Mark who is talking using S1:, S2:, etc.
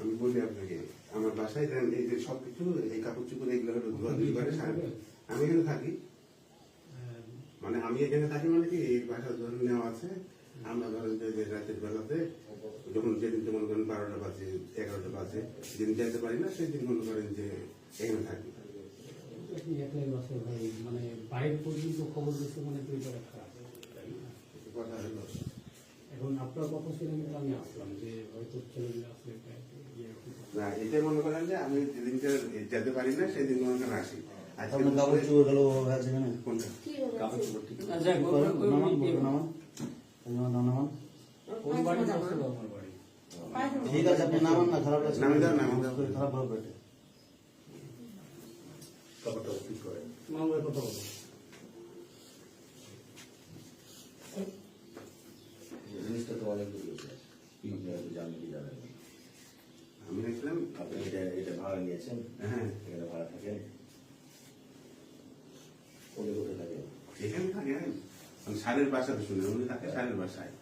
S1: আমি বলি আপনাকে আমার বাসায় এই যে সবকিছু এই কাপড় চুপড় এইগুলো হলো ধোয়া ধুই করে আমি এখানে থাকি। মানে আমি এখানে থাকি মানে কি এই বাসা ধরে নেওয়া আছে। আমরা ধরেন যে রাতের বেলাতে যখন যেদিন মনে করেন বারোটা বাজে এগারোটা বাজে যেদিন যেতে পারি না সেদিন মনে করেন যে এখানে থাকি।
S2: একলাই বাসে ভাই মানে বাইরে পর্যন্ত খবর দিচ্ছে মানে
S1: কথা হলো।
S2: এখন আপনার কথা শুনে কিন্তু আমি আসলাম যে হয়তো ছেলেমেয়ে আসলে ইয়ে।
S1: না এটাই মনে করেন যে আমি যেদিনকে যেতে পারি না সেদিন মনে করেন আসি।
S3: কাপড় চুপড় গেল
S4: কাপড় চোপড় ঠিক
S3: নামান
S2: বাড়ি।
S3: আছে আপনি নামান না খারাপ লাগছে।
S1: নামিয়ে দাও, নামিয়ে দাও।
S3: খারাপ ভালো পেটে
S4: কাপড়টা ঠিক করে।
S2: মামলার কথা বলো।
S4: আপনি জানেন কি জানেন
S1: আমি দেখলাম
S4: আপনি এটা এটা ভাড়া নিয়েছেন।
S1: হ্যাঁ।
S4: এখানে ভাড়া থাকেন কোথায় কোথায় থাকেন
S1: এখানে থাকে আমি সারের বাসাতে শুনে উনি থাকে সারের বাসায়।